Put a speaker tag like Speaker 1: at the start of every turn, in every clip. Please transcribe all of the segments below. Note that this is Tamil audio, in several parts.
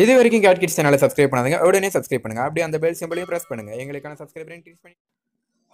Speaker 1: இது வரைக்கும் கேட் கிட்ஸ் சேனலை சப்ஸ்கிரைப் பண்ணாதுங்க. உடனே சப்ஸ்கிரைப் பண்ணுங்க. அப்படியே அந்த பெல் சிம்பிளையும் ப்ரெஸ் பண்ணுங்க. எங்களுக்கான சப்ஸ்கிரைபரையும் கிளிக் பண்ணி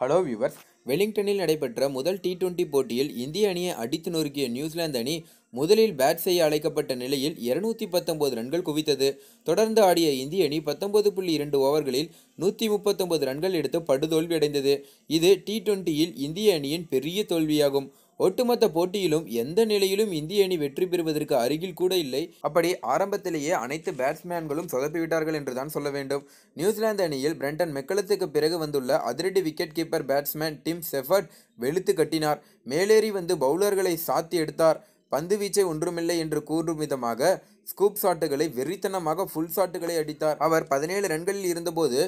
Speaker 2: ஹலோ வியூவர்ஸ் வெலிங்டனில் நடைபெற்ற முதல் டி டுவெண்டி போட்டியில் இந்திய அணியை அடித்து நொறுக்கிய நியூசிலாந்து அணி முதலில் பேட் செய்ய அழைக்கப்பட்ட நிலையில் இருநூத்தி பத்தொன்பது ரன்கள் குவித்தது. தொடர்ந்து ஆடிய இந்திய அணி பத்தொன்பது புள்ளி இரண்டு ஓவர்களில் நூற்றி முப்பத்தொன்பது ரன்கள் எடுத்து படுதோல்வி அடைந்தது இது டி டுவெண்ட்டியில் இந்திய அணியின் பெரிய தோல்வியாகும். ஒட்டுமொத்த போட்டியிலும் எந்த நிலையிலும் இந்திய அணி வெற்றி பெறுவதற்கு அருகில் கூட இல்லை. அப்படி ஆரம்பத்திலேயே அனைத்து பேட்ஸ்மேன்களும் சொதப்பிவிட்டார்கள் என்றுதான் சொல்ல வேண்டும். நியூசிலாந்து அணியில் பிரண்டன் மெக்கலத்துக்கு பிறகு வந்துள்ள அதிரடி wicket keeper batsman Tim Seifert வெளுத்து கட்டினார். மேலேறி வந்து பவுலர்களை சாத்தி எடுத்தார். பந்து வீச்சை ஒன்றுமில்லை என்று கூறும் விதமாக ஸ்கூப் ஷாட்டுகளை வெறித்தனமாக ஃபுல் ஷாட்டுகளை அடித்தார். அவர் பதினேழு ரன்களில் இருந்தபோது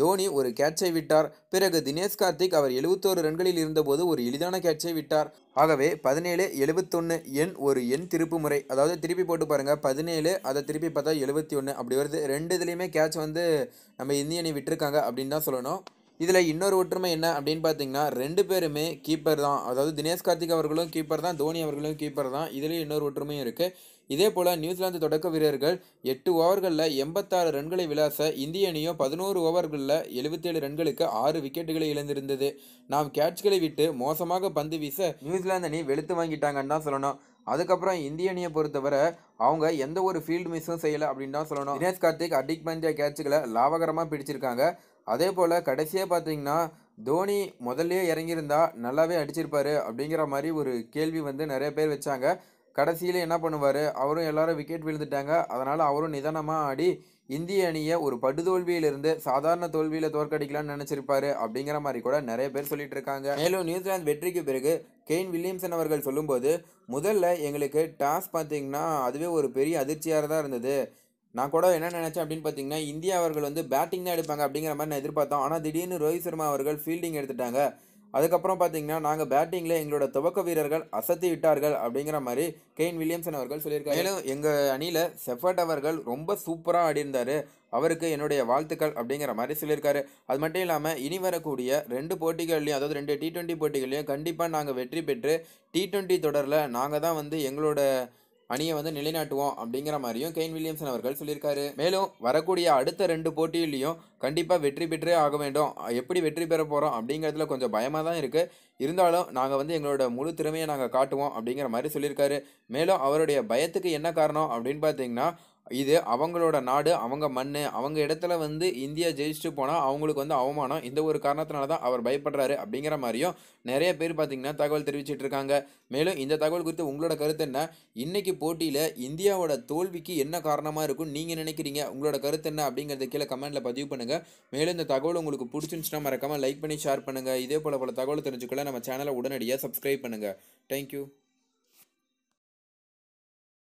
Speaker 2: தோனி ஒரு கேட்சை விட்டார். பிறகு தினேஷ் கார்த்திக் அவர் எழுபத்தோரு ரன்களில் இருந்தபோது ஒரு எளிதான கேட்சை விட்டார். ஆகவே பதினேழு எழுபத்தொன்று எண் ஒரு எண் திருப்பு முறை. அதாவது திருப்பி போட்டு பாருங்கள் பதினேழு அதை திருப்பி பார்த்தா எழுபத்தி ஒன்று அப்படி வருது. ரெண்டு இதுலேயுமே கேட்ச் வந்து நம்ம இந்திய அணி விட்டுருக்காங்க அப்படின்னு தான் சொல்லணும். இதில் இன்னொரு ஒற்றுமை என்ன அப்படின்னு பார்த்தீங்கன்னா ரெண்டு பேருமே கீப்பர் தான். அதாவது தினேஷ் கார்த்திக் அவர்களும் கீப்பர் தான் தோனி அவர்களும் கீப்பர் தான். இதுலேயும் இன்னொரு ஒற்றுமையும் இருக்குது இதே போல் நியூசிலாந்து தொடக்க வீரர்கள் எட்டு ஓவர்களில் எண்பத்தாறு ரன்களை விளாச இந்திய அணியும் பதினோரு ஓவர்களில் எழுபத்தேழு ரன்களுக்கு ஆறு விக்கெட்டுகளை இழந்திருந்தது. நாம் கேட்ச்களை விட்டு மோசமாக பந்து வீச நியூசிலாந்து அணி வெளுத்து வாங்கிட்டாங்கன்னு தான் சொல்லணும். அதுக்கப்புறம் இந்திய அணியை பொறுத்தவரை அவங்க எந்த ஒரு ஃபீல்டு மிஸ்ஸும் செய்யலை அப்படின்னு தான் சொல்லணும். தினேஷ் கார்த்திக் அடிக் பந்திய கேட்சுகளை லாபகரமாக பிடிச்சிருக்காங்க. அதே போல் கடைசியாக பார்த்தீங்கன்னா தோனி முதல்லயே இறங்கியிருந்தா நல்லாவே அடிச்சிருப்பாரு அப்படிங்கிற மாதிரி ஒரு கேள்வி வந்து நிறைய பேர் வச்சாங்க. கடைசியில் என்ன பண்ணுவார்? அவரும் எல்லாரும் விக்கெட் விழுந்துட்டாங்க. அதனால் அவரும் நிதானமாக ஆடி இந்திய அணியை ஒரு படுதோல்வியிலிருந்து சாதாரண தோல்வியில் தோற்கடிக்கலாம்னு நினச்சிருப்பாரு அப்படிங்கிற மாதிரி கூட நிறைய பேர் சொல்லிட்டு இருக்காங்க. மேலும் நியூசிலாந்து வெற்றிக்கு பிறகு கெயின் வில்லியம்சன் அவர்கள் சொல்லும்போது முதல்ல எங்களுக்கு டாஸ் பார்த்தீங்கன்னா அதுவே ஒரு பெரிய அதிர்ச்சியாக தான் இருந்தது. நான் கூட என்ன நினச்சேன் அப்படின்னு பார்த்தீங்கன்னா இந்தியா அவர்கள் வந்து பேட்டிங் தான் எடுப்பாங்க அப்படிங்கிற மாதிரி நான் எதிர்பார்த்தோம். ஆனால் திடீர்னு ரோஹித் சர்மா அவர்கள் ஃபீல்டிங் எடுத்துட்டாங்க. அதுக்கப்புறம் பார்த்தீங்கன்னா நாங்கள் பேட்டிங்கில் எங்களோட துவக்க வீரர்கள் அசத்தி விட்டார்கள் அப்படிங்கிற மாதிரி கெயின் வில்லியம்சன் அவர்கள் சொல்லியிருக்காரு. மேலும் எங்கள் அணியில் செஃபர்ட் அவர்கள் ரொம்ப சூப்பராக ஆடியிருந்தார். அவருக்கு என்னுடைய வாழ்த்துக்கள் அப்படிங்கிற மாதிரி சொல்லியிருக்காரு. அது மட்டும் இல்லாமல் இனி வரக்கூடிய ரெண்டு போட்டிகள்லையும் அதாவது ரெண்டு டி ட்வெண்ட்டி போட்டிகள்லையும் கண்டிப்பாக நாங்கள் வெற்றி பெற்று டி டுவெண்ட்டி தொடரில் நாங்கள் தான் வந்து எங்களோட அணியை வந்து நிலைநாட்டுவோம் அப்படிங்கிற மாதிரியும் கெயின் வில்லியம்சன் அவர்கள் சொல்லியிருக்காரு. மேலும் வரக்கூடிய அடுத்த ரெண்டு போட்டியிலையும் கண்டிப்பாக வெற்றி பெற்றே ஆக வேண்டும். எப்படி வெற்றி பெற போகிறோம் அப்படிங்கிறதுல கொஞ்சம் பயமாக தான் இருக்குது இருந்தாலும் நாங்கள் வந்து எங்களோட முழு திறமையை நாங்கள் காட்டுவோம் அப்படிங்கிற மாதிரி சொல்லியிருக்காரு. மேலும் அவருடைய பயத்துக்கு என்ன காரணம் அப்படின்னு பார்த்தீங்கன்னா இது அவங்களோட நாடு அவங்க மண் அவங்க இடத்துல வந்து இந்தியா ஜெயிச்சுட்டு போனால் அவங்களுக்கு வந்து அவமானம். இந்த ஒரு காரணத்தினால தான் அவர் பயப்படுறாரு அப்படிங்கிற மாதிரியும் நிறைய பேர் பார்த்தீங்கன்னா தகவல் தெரிவிச்சிட்டு இருக்காங்க. மேலும் இந்த தகவல் குறித்து உங்களோட கருத்து என்ன? இன்னைக்கு போட்டியில் இந்தியாவோட தோல்விக்கு என்ன காரணமாக இருக்கும் நீங்கள் நினைக்கிறீங்க? உங்களோட கருத்து என்ன அப்படிங்கிறத கீழே கமெண்ட்டில் பதிவு பண்ணுங்கள் மேலும் இந்த தகவல் உங்களுக்கு பிடிச்சிருந்துச்சுன்னா மறக்காமல் லைக் பண்ணி ஷேர் பண்ணுங்கள் இதே போல் பல தகவல் தெரிஞ்சுக்கலாம் நம்ம சேனலை உடனடியாக சப்ஸ்கிரைப் பண்ணுங்கள் தேங்க்யூ